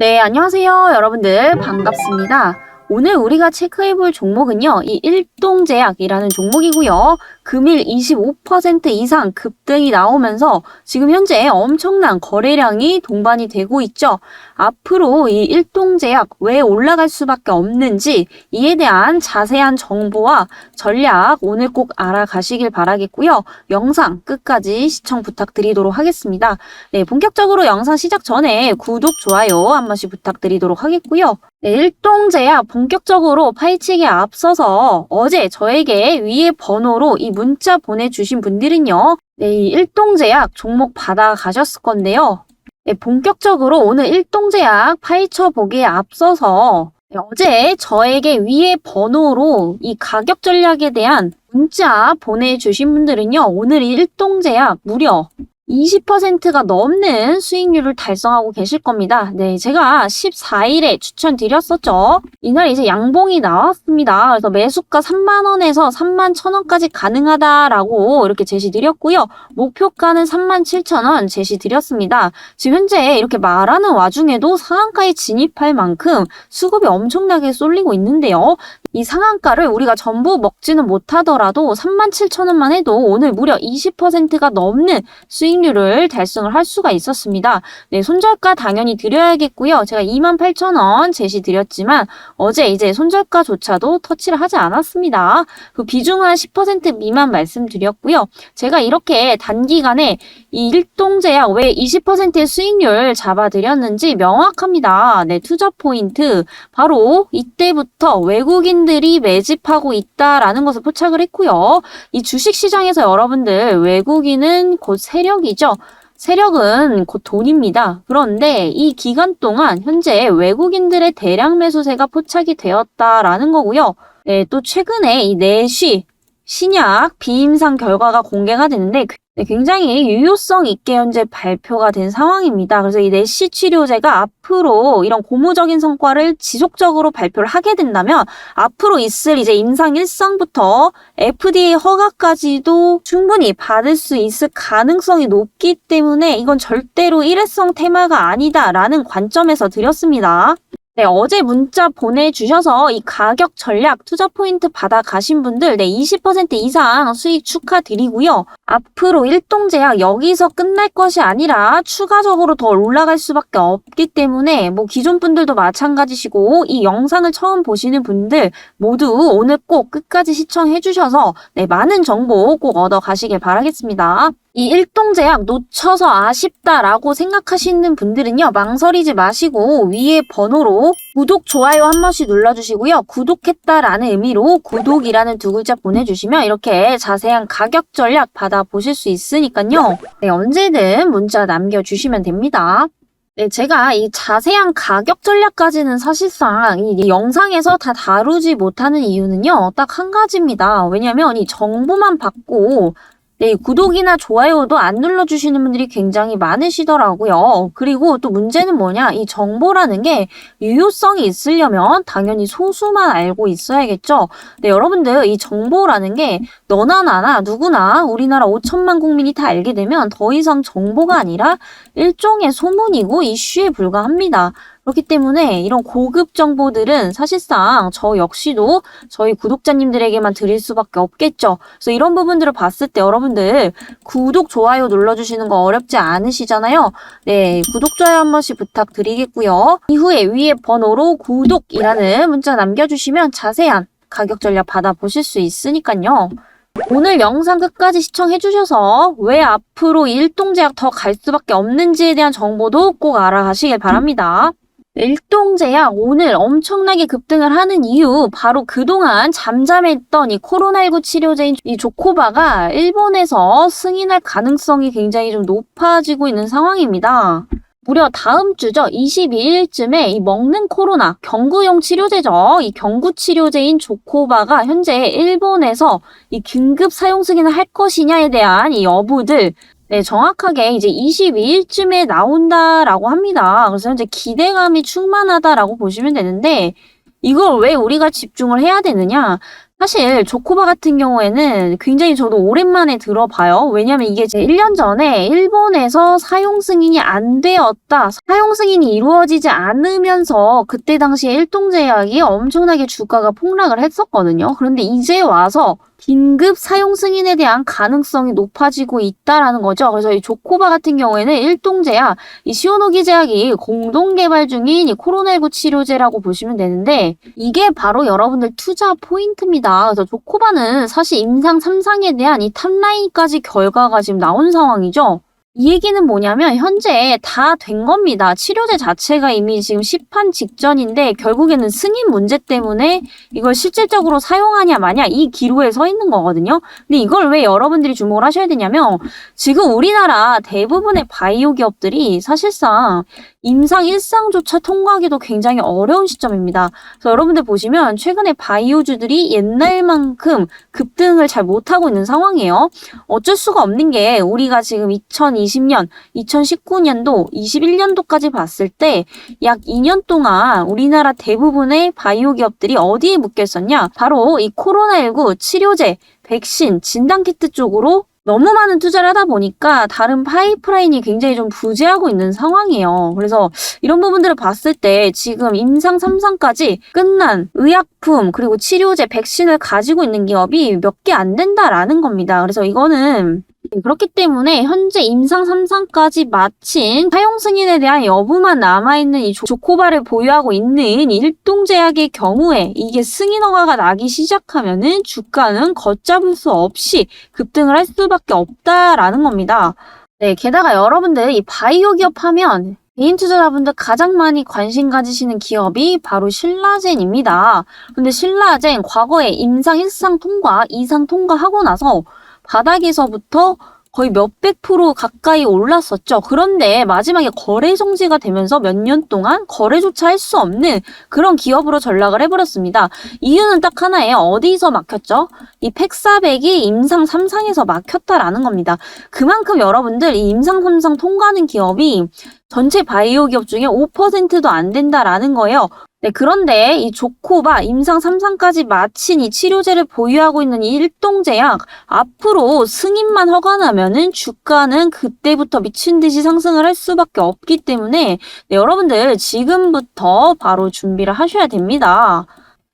네, 안녕하세요. 여러분들 반갑습니다. 오늘 우리가 체크해 볼 종목은요, 이 일동제약이라는 종목이고요. 금일 25% 이상 급등이 나오면서 지금 현재 엄청난 거래량이 동반이 되고 있죠. 앞으로 이 일동제약 왜 올라갈 수밖에 없는지 이에 대한 자세한 정보와 전략 오늘 꼭 알아가시길 바라겠고요. 영상 끝까지 시청 부탁드리도록 하겠습니다. 네, 본격적으로 영상 시작 전에 구독, 좋아요 한 번씩 부탁드리도록 하겠고요. 네, 일동제약 본격적으로 파헤치기에 앞서서 어제 저에게 위에 번호로 이 문자 보내주신 분들은요. 네, 이 일동제약 종목 받아가셨을 건데요. 네, 본격적으로 오늘 일동제약 파헤쳐 보기에 앞서서 네, 어제 저에게 위에 번호로 이 가격 전략에 대한 문자 보내주신 분들은요. 오늘 이 일동제약 무려 20%가 넘는 수익률을 달성하고 계실 겁니다. 네, 제가 14일에 추천드렸었죠. 이날 이제 양봉이 나왔습니다. 그래서 매수가 3만원에서 3만 1천원까지 가능하다라고 이렇게 제시드렸고요. 목표가는 3만 7천원 제시드렸습니다. 지금 현재 이렇게 말하는 와중에도 상한가에 진입할 만큼 수급이 엄청나게 쏠리고 있는데요. 이 상한가를 우리가 전부 먹지는 못하더라도 37,000원만 해도 오늘 무려 20%가 넘는 수익률을 달성을 할 수가 있었습니다. 네, 손절가 당연히 드려야겠고요. 제가 28,000원 제시 드렸지만 어제 이제 손절가조차도 터치를 하지 않았습니다. 그 비중은 10% 미만 말씀드렸고요. 제가 이렇게 단기간에 이 일동제약 왜 20%의 수익률 잡아드렸는지 명확합니다. 네, 투자 포인트 바로 이때부터 외국인 외국인들이 매집하고 있다라는 것을 포착을 했고요. 이 주식 시장에서 여러분들 외국인은 곧 세력이죠. 세력은 곧 돈입니다. 그런데 이 기간 동안 현재 외국인들의 대량 매수세가 포착이 되었다라는 거고요. 네, 또 최근에 이 내쉬 신약 비임상 결과가 공개가 됐는데 네, 굉장히 유효성 있게 현재 발표가 된 상황입니다. 그래서 이 내시 치료제가 앞으로 이런 고무적인 성과를 지속적으로 발표를 하게 된다면 앞으로 있을 이제 임상 일상부터 FDA 허가까지도 충분히 받을 수 있을 가능성이 높기 때문에 이건 절대로 일회성 테마가 아니다라는 관점에서 드렸습니다. 네, 어제 문자 보내주셔서 이 가격 전략 투자 포인트 받아 가신 분들, 네, 20% 이상 수익 축하드리고요. 앞으로 일동제약 여기서 끝날 것이 아니라 추가적으로 더 올라갈 수밖에 없기 때문에 뭐 기존 분들도 마찬가지시고 이 영상을 처음 보시는 분들 모두 오늘 꼭 끝까지 시청해 주셔서 네, 많은 정보 꼭 얻어 가시길 바라겠습니다. 이 일동제약 놓쳐서 아쉽다라고 생각하시는 분들은요, 망설이지 마시고 위에 번호로 구독, 좋아요 한 번씩 눌러주시고요. 구독했다라는 의미로 구독이라는 두 글자 보내주시면 이렇게 자세한 가격 전략 받아보실 수 있으니까요. 네, 언제든 문자 남겨주시면 됩니다. 네, 제가 이 자세한 가격 전략까지는 사실상 이 영상에서 다 다루지 못하는 이유는요, 딱 한 가지입니다. 왜냐면 이 정보만 받고 네, 구독이나 좋아요도 안 눌러주시는 분들이 굉장히 많으시더라고요. 그리고 또 문제는 뭐냐, 이 정보라는 게 유효성이 있으려면 당연히 소수만 알고 있어야겠죠. 네, 여러분들 이 정보라는 게 너나 나나 누구나 우리나라 5천만 국민이 다 알게 되면 더 이상 정보가 아니라 일종의 소문이고 이슈에 불과합니다. 그렇기 때문에 이런 고급 정보들은 사실상 저 역시도 저희 구독자님들에게만 드릴 수밖에 없겠죠. 그래서 이런 부분들을 봤을 때 여러분들 구독, 좋아요 눌러주시는 거 어렵지 않으시잖아요. 네, 구독, 좋아요 한 번씩 부탁드리겠고요. 이후에 위에 번호로 구독이라는 문자 남겨주시면 자세한 가격 전략 받아보실 수 있으니까요. 오늘 영상 끝까지 시청해주셔서 왜 앞으로 일동제약 더 갈 수밖에 없는지에 대한 정보도 꼭 알아가시길 바랍니다. 일동제약 오늘 엄청나게 급등을 하는 이유 바로 그동안 잠잠했던 이 코로나19 치료제인 이 조코바가 일본에서 승인할 가능성이 굉장히 좀 높아지고 있는 상황입니다. 무려 다음 주죠. 22일쯤에 이 먹는 코로나 경구용 치료제죠. 이 경구 치료제인 조코바가 현재 일본에서 이 긴급 사용 승인을 할 것이냐에 대한 이 여부들 네, 정확하게 이제 22일쯤에 나온다라고 합니다. 그래서 현재 기대감이 충만하다라고 보시면 되는데, 이걸 왜 우리가 집중을 해야 되느냐? 사실 조코바 같은 경우에는 굉장히 저도 오랜만에 들어봐요. 왜냐면 이게 제 1년 전에 일본에서 사용 승인이 안 되었다. 사용 승인이 이루어지지 않으면서 그때 당시에 일동제약이 엄청나게 주가가 폭락을 했었거든요. 그런데 이제 와서 긴급 사용 승인에 대한 가능성이 높아지고 있다라는 거죠. 그래서 이 조코바 같은 경우에는 일동제약, 이 시오노기 제약이 공동 개발 중인 이 코로나19 치료제라고 보시면 되는데 이게 바로 여러분들 투자 포인트입니다. 그래서 조코바는 사실 임상 3상에 대한 이 탑라인까지 결과가 지금 나온 상황이죠. 이 얘기는 뭐냐면 현재 다 된 겁니다. 치료제 자체가 이미 지금 시판 직전인데 결국에는 승인 문제 때문에 이걸 실질적으로 사용하냐 마냐 이 기로에 서 있는 거거든요. 근데 이걸 왜 여러분들이 주목을 하셔야 되냐면 지금 우리나라 대부분의 바이오 기업들이 사실상 임상 1상조차 통과하기도 굉장히 어려운 시점입니다. 그래서 여러분들 보시면 최근에 바이오주들이 옛날만큼 급등을 잘 못하고 있는 상황이에요. 어쩔 수가 없는 게 우리가 지금 2020 년, 2019년도, 21년도까지 봤을 때 약 2년 동안 우리나라 대부분의 바이오 기업들이 어디에 묶여 있었냐? 바로 이 코로나19 치료제, 백신, 진단키트 쪽으로 너무 많은 투자를 하다 보니까 다른 파이프라인이 굉장히 좀 부재하고 있는 상황이에요. 그래서 이런 부분들을 봤을 때 지금 임상 3상까지 끝난 의약품 그리고 치료제, 백신을 가지고 있는 기업이 몇 개 안 된다라는 겁니다. 그래서 이거는 그렇기 때문에 현재 임상 3상까지 마친 사용 승인에 대한 여부만 남아있는 이 조- 조코바를 보유하고 있는 일동제약의 경우에 이게 승인 허가가 나기 시작하면은 주가는 걷잡을 수 없이 급등을 할 수밖에 없다라는 겁니다. 네, 게다가 여러분들 이 바이오 기업 하면 개인 투자자분들 가장 많이 관심 가지시는 기업이 바로 신라젠입니다. 근데 신라젠 과거에 임상 1상 통과, 2상 통과하고 나서 바닥에서부터 거의 몇백 프로 가까이 올랐었죠. 그런데 마지막에 거래 정지가 되면서 몇 년 동안 거래조차 할 수 없는 그런 기업으로 전락을 해버렸습니다. 이유는 딱 하나예요. 어디서 막혔죠? 이 팩사백이 임상 3상에서 막혔다라는 겁니다. 그만큼 여러분들 이 임상 3상 통과하는 기업이 전체 바이오 기업 중에 5%도 안 된다라는 거예요. 네, 그런데 이 조코바 임상 3상까지 마친 이 치료제를 보유하고 있는 이 일동제약 앞으로 승인만 허가나면은 주가는 그때부터 미친 듯이 상승을 할 수밖에 없기 때문에 네, 여러분들 지금부터 바로 준비를 하셔야 됩니다.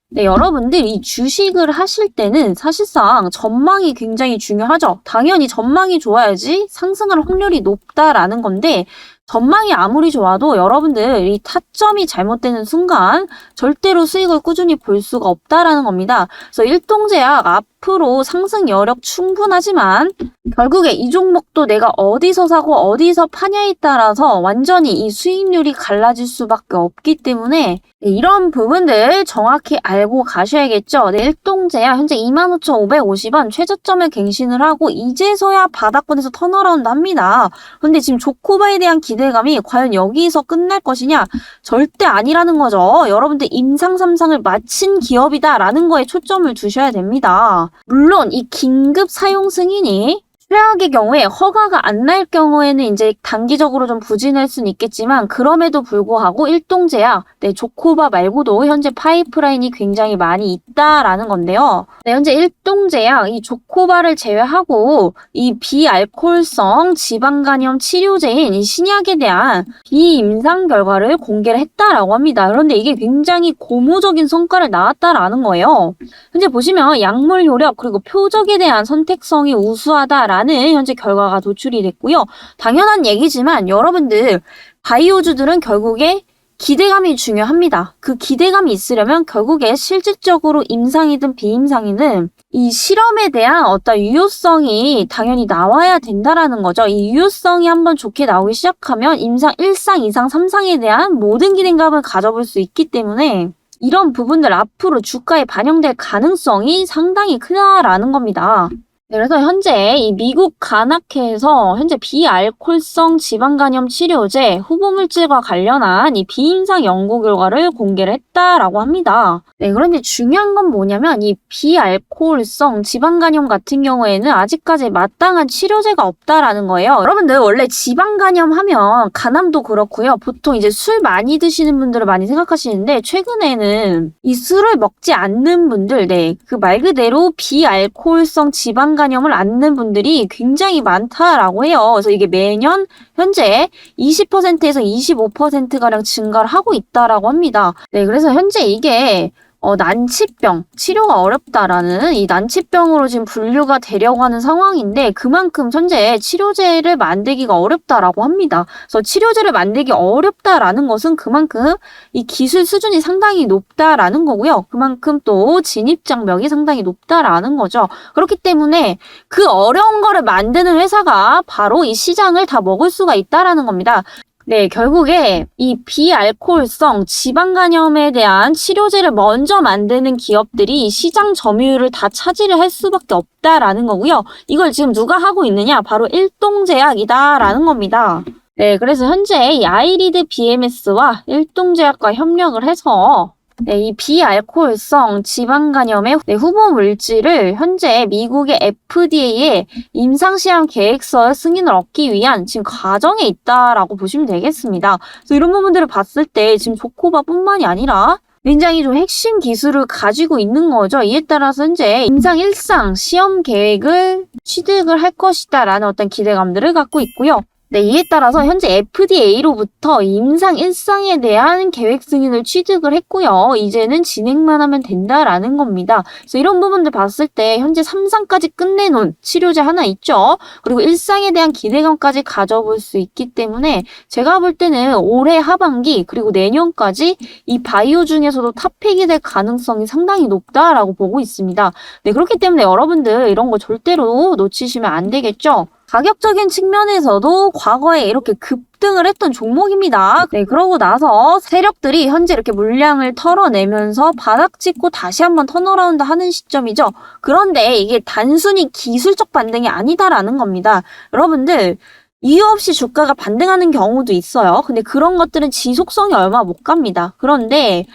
네, 여러분들 이 주식을 하실 때는 사실상 전망이 굉장히 중요하죠. 당연히 전망이 좋아야지 상승할 확률이 높다라는 건데 전망이 아무리 좋아도 여러분들 이 타점이 잘못되는 순간 절대로 수익을 꾸준히 볼 수가 없다라는 겁니다. 그래서 일동제약 앞으로 상승 여력 충분하지만 결국에 이 종목도 내가 어디서 사고 어디서 파냐에 따라서 완전히 이 수익률이 갈라질 수밖에 없기 때문에 네, 이런 부분들 정확히 알고 가셔야겠죠. 네, 일동제약 현재 25,550원 최저점을 갱신을 하고 이제서야 바닥권에서 턴어라운드 합니다. 근데 지금 조코바에 대한 기 대감이 과연 여기서 끝날 것이냐? 절대 아니라는 거죠. 여러분들 임상 3상을 마친 기업이다라는 거에 초점을 두셔야 됩니다. 물론 이 긴급 사용 승인이 최악의 경우에 허가가 안 날 경우에는 이제 단기적으로 좀 부진할 수는 있겠지만 그럼에도 불구하고 일동제약, 네, 조코바 말고도 현재 파이프라인이 굉장히 많이 있다라는 건데요. 네, 현재 일동제약, 이 조코바를 제외하고 이 비알코올성 지방간염 치료제인 이 신약에 대한 비임상 결과를 공개를 했다라고 합니다. 그런데 이게 굉장히 고무적인 성과를 나왔다라는 거예요. 현재 보시면 약물 효력 그리고 표적에 대한 선택성이 우수하다라는 현재 결과가 도출이 됐고요. 당연한 얘기지만 여러분들 바이오주들은 결국에 기대감이 중요합니다. 그 기대감이 있으려면 결국에 실질적으로 임상이든 비임상이든 이 실험에 대한 어떤 유효성이 당연히 나와야 된다라는 거죠. 이 유효성이 한번 좋게 나오기 시작하면 임상 1상, 2상, 3상에 대한 모든 기대감을 가져볼 수 있기 때문에 이런 부분들 앞으로 주가에 반영될 가능성이 상당히 크다라는 겁니다. 네, 그래서 현재 이 미국 간학회에서 현재 비알콜성 지방간염 치료제 후보물질과 관련한 이 비임상 연구 결과를 공개를 했다라고 합니다. 네, 그런데 중요한 건 뭐냐면 이 비알코올성 지방간염 같은 경우에는 아직까지 마땅한 치료제가 없다라는 거예요. 여러분들 원래 지방간염 하면 간암도 그렇고요. 보통 이제 술 많이 드시는 분들을 많이 생각하시는데 최근에는 이 술을 먹지 않는 분들, 네, 그 말 그대로 비알코올성 지방 간염을 앓는 분들이 굉장히 많다라고 해요. 그래서 이게 매년 현재 20%에서 25%가량 증가를 하고 있다라고 합니다. 네, 그래서 현재 이게 어, 난치병, 치료가 어렵다라는 이 난치병으로 지금 분류가 되려고 하는 상황인데 그만큼 현재 치료제를 만들기가 어렵다라고 합니다. 그래서 치료제를 만들기 어렵다라는 것은 그만큼 이 기술 수준이 상당히 높다라는 거고요. 그만큼 또 진입 장벽이 상당히 높다라는 거죠. 그렇기 때문에 그 어려운 거를 만드는 회사가 바로 이 시장을 다 먹을 수가 있다라는 겁니다. 네, 결국에 이 비알코올성 지방 간염에 대한 치료제를 먼저 만드는 기업들이 시장 점유율을 다 차지를 할 수밖에 없다라는 거고요. 이걸 지금 누가 하고 있느냐? 바로 일동제약이다라는 겁니다. 네, 그래서 현재 이 아이리드 BMS와 일동제약과 협력을 해서 네, 이 비알코올성 지방간염의 네, 후보 물질을 현재 미국의 FDA에 임상시험 계획서 승인을 얻기 위한 지금 과정에 있다라고 보시면 되겠습니다. 그래서 이런 부분들을 봤을 때 지금 조코바뿐만이 아니라 굉장히 좀 핵심 기술을 가지고 있는 거죠. 이에 따라서 현재 임상 1상 시험 계획을 취득을 할 것이다라는 어떤 기대감들을 갖고 있고요. 네, 이에 따라서 현재 FDA로부터 임상 1상에 대한 계획 승인을 취득을 했고요. 이제는 진행만 하면 된다라는 겁니다. 그래서 이런 부분들 봤을 때 현재 3상까지 끝내놓은 치료제 하나 있죠. 그리고 1상에 대한 기대감까지 가져볼 수 있기 때문에 제가 볼 때는 올해 하반기 그리고 내년까지 이 바이오 중에서도 탑픽이 될 가능성이 상당히 높다라고 보고 있습니다. 네, 그렇기 때문에 여러분들 이런 거 절대로 놓치시면 안 되겠죠. 가격적인 측면에서도 과거에 이렇게 급등을 했던 종목입니다. 네, 그러고 나서 세력들이 현재 이렇게 물량을 털어내면서 바닥 찍고 다시 한번 턴어라운드 하는 시점이죠. 그런데 이게 단순히 기술적 반등이 아니다라는 겁니다. 여러분들, 이유 없이 주가가 반등하는 경우도 있어요. 근데 그런 것들은 지속성이 얼마 못 갑니다. 그런데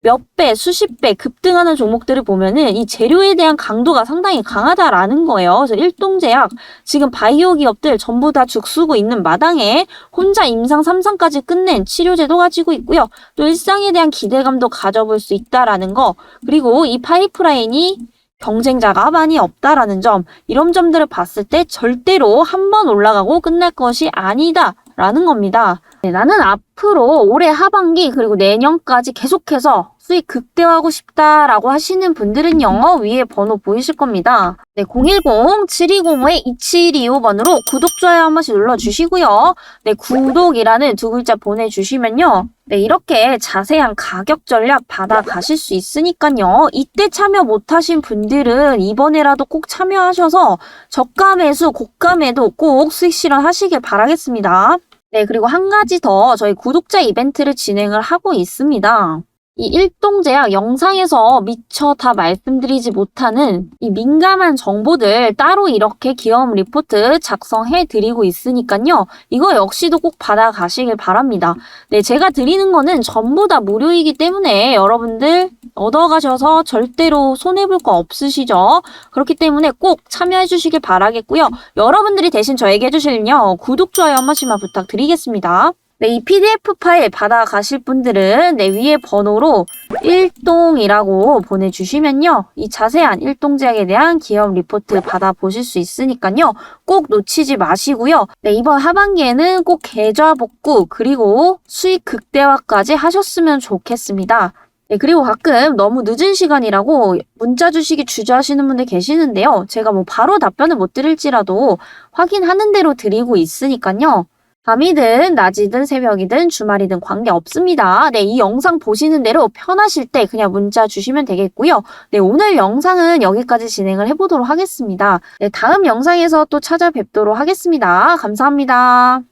몇 배, 수십 배 급등하는 종목들을 보면은 이 재료에 대한 강도가 상당히 강하다라는 거예요. 그래서 일동제약, 지금 바이오 기업들 전부 다 죽쓰고 있는 마당에 혼자 임상 3상까지 끝낸 치료제도 가지고 있고요. 또 일상에 대한 기대감도 가져볼 수 있다라는 거, 그리고 이 파이프라인이 경쟁자가 많이 없다라는 점, 이런 점들을 봤을 때 절대로 한 번 올라가고 끝날 것이 아니다 라는 겁니다. 네, 나는 앞으로 올해 하반기 그리고 내년까지 계속해서 수익 극대화하고 싶다라고 하시는 분들은요, 위에 번호 보이실 겁니다. 네, 010-7205-2725번으로 구독, 좋아요 한 번씩 눌러주시고요. 네, 구독이라는 두 글자 보내주시면요. 네, 이렇게 자세한 가격 전략 받아가실 수 있으니까요. 이때 참여 못하신 분들은 이번에라도 꼭 참여하셔서 저가 매수, 고가 매도 꼭 수익 실현하시길 바라겠습니다. 네, 그리고 한 가지 더 저희 구독자 이벤트를 진행을 하고 있습니다. 이 일동제약 영상에서 미처 다 말씀드리지 못하는 이 민감한 정보들 따로 이렇게 기업 리포트 작성해 드리고 있으니까요. 이거 역시도 꼭 받아가시길 바랍니다. 네, 제가 드리는 거는 전부 다 무료이기 때문에 여러분들 얻어가셔서 절대로 손해볼 거 없으시죠? 그렇기 때문에 꼭 참여해 주시길 바라겠고요. 여러분들이 대신 저에게 해주실 일은요. 구독, 좋아요 한 번씩만 부탁드리겠습니다. 네, 이 PDF 파일 받아가실 분들은 네, 위에 번호로 일동이라고 보내주시면요. 이 자세한 일동 제약에 대한 기업 리포트 받아보실 수 있으니까요. 꼭 놓치지 마시고요. 네, 이번 하반기에는 꼭 계좌 복구 그리고 수익 극대화까지 하셨으면 좋겠습니다. 네, 그리고 가끔 너무 늦은 시간이라고 문자 주시기 주저하시는 분들 계시는데요. 제가 뭐 바로 답변을 못 드릴지라도 확인하는 대로 드리고 있으니까요. 밤이든 낮이든 새벽이든 주말이든 관계 없습니다. 네, 이 영상 보시는 대로 편하실 때 그냥 문자 주시면 되겠고요. 네, 오늘 영상은 여기까지 진행을 해보도록 하겠습니다. 네, 다음 영상에서 또 찾아뵙도록 하겠습니다. 감사합니다.